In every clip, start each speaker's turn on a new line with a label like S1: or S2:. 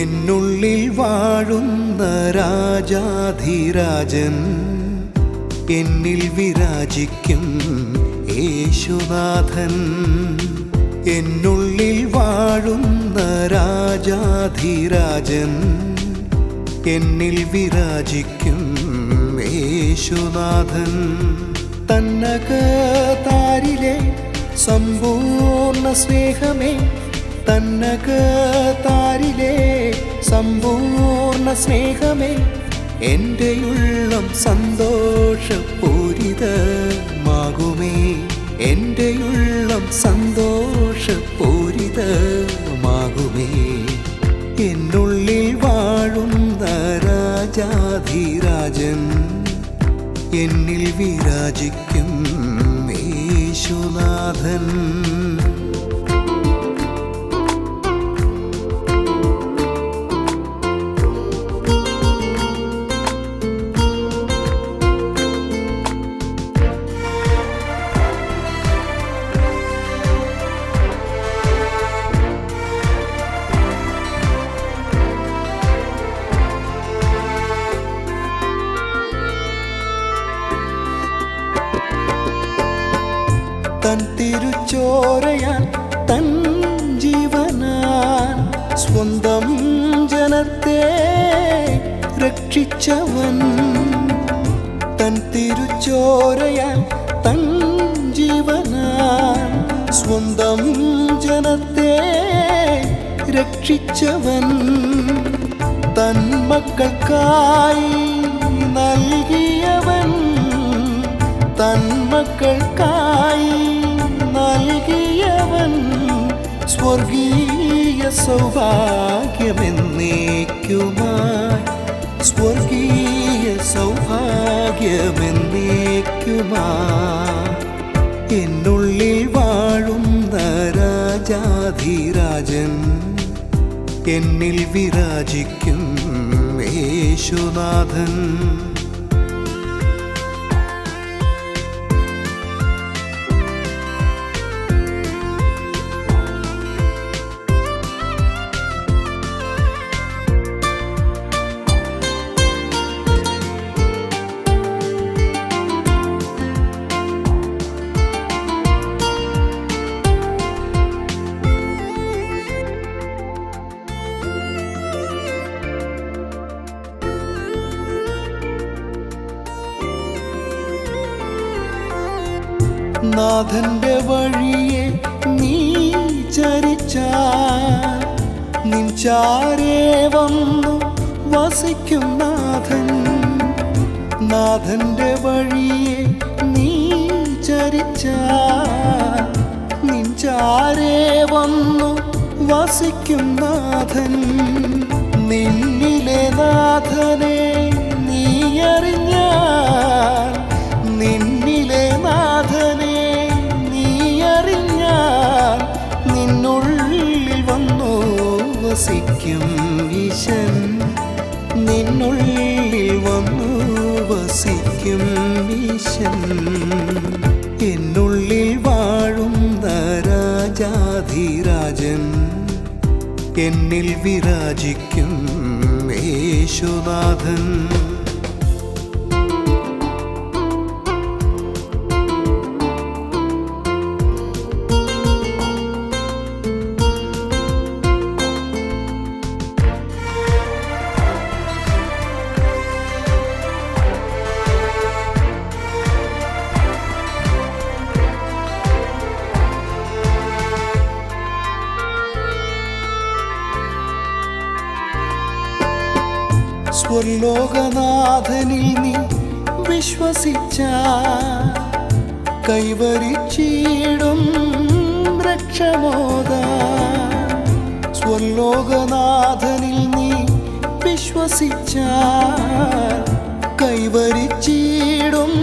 S1: എന്നുള്ളിൽ വാഴുന്ന രാജാധിരാജൻ എന്നിൽ വിരാജിക്കും യേശുനാഥൻ. എന്നുള്ളിൽ വാഴുന്ന രാജാധിരാജൻ എന്നിൽ വിരാജിക്കും യേശുനാഥൻ. തന്നക താരിലെ സമ്പൂർണ സ്നേഹമേ തന്നക താരിലെ സമ്പൂർണ സ്നേഹമേ എന്റെ ഉള്ളം സന്തോഷപൂരിതമാകുമേ. എന്റെ ഉള്ളം സന്തോഷപൂരിതമാകുമേ. എന്നുള്ളിൽ വാഴുന്ന രാജാധിരാജൻ എന്നിൽ വിരാജിക്കും യേശുനാഥൻ. തൻ തിരുച്ചോരയാൻ തൻ ജീവനാൻ സ്വന്തം ജനത്തെ രക്ഷിച്ചവൻ. തൻ തിരുച്ചോരയാൻ തൻ ജീവനാൻ സ്വന്തം ജനത്തെ രക്ഷിച്ചവൻ. തൻ മക്കൾക്കായി നൽകിയവൻ തൻ മക്കൾക്കായി നൽകിയവൻ സ്വർഗീയ സൗഭാഗ്യമെന്നേക്കുമായി. സ്വർഗീയ സൗഭാഗ്യമെന്നേക്കുമായി. എന്നുള്ളിൽ വാഴുന്ന രാജാധിരാജൻ എന്നിൽ വിരാജിക്കും യേശുനാഥൻ. നാഥന്റെ വഴിയെ നീ ചരിച്ചാൽ നിൻചാരേ വന്നു വസിക്കും നാഥൻ. നാഥന്റെ വഴിയെ നീ ചരിച്ചാൽ നിൻചാരേ വന്നു വസിക്കും നാഥൻ. നിന്നിലെ വസിക്കും ഈശൻ. നിന്നുള്ളിൽ വന്നു വസിക്കും ഈശൻ. എന്നുള്ളിൽ വാഴുന്ന രാജാധിരാജൻ. എന്നിൽ വിരാജിക്കും യേശുനാഥൻ. സ്വർലോകനാഥനിൽ നീ വിശ്വസിച്ച കൈവരിച്ചീടും രക്ഷമോദ. സ്വർലോകനാഥനിൽ നീ വിശ്വസിച്ച കൈവരിച്ചീടും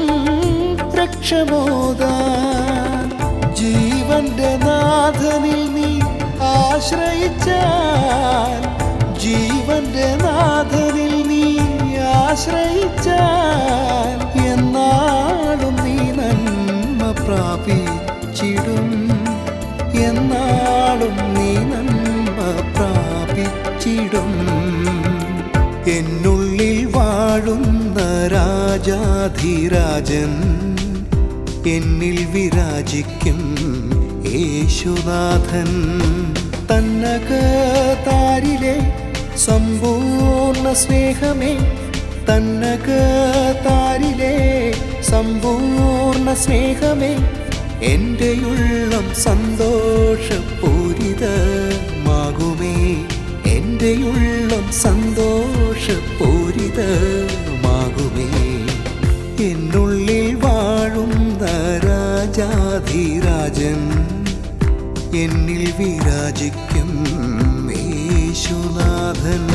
S1: രക്ഷമോദ. ജീവന്റെ നാഥനിൽ നീ ആശ്രയിച്ചാൽ ജീവന്റെ നാഥനിൽ നീ ആശ്രയിച്ചാൽ എന്നാളും നീ നന്മ പ്രാപിച്ചിടും. എന്നാളും നീ നന്മ പ്രാപിച്ചിടും. എന്നുള്ളിൽ വാഴുന്ന രാജാധിരാജൻ എന്നിൽ വിരാജിക്കും യേശുനാഥൻ. തന്നകതാരിലെ സമ്പൂർണ സ്നേഹമേ തന്നകതാരിലെ സമ്പൂർണ സ്നേഹമേ എന്റെ ഉള്ളം സന്തോഷപൂരിതമാകുമേ. എന്റെ ഉള്ളം സന്തോഷപൂരിതമാകുമേ. എന്നുള്ളിൽ വാഴുന്ന രാജാധിരാജൻ എന്നിൽ വിരാജിക്കും യേശുനാഥൻ.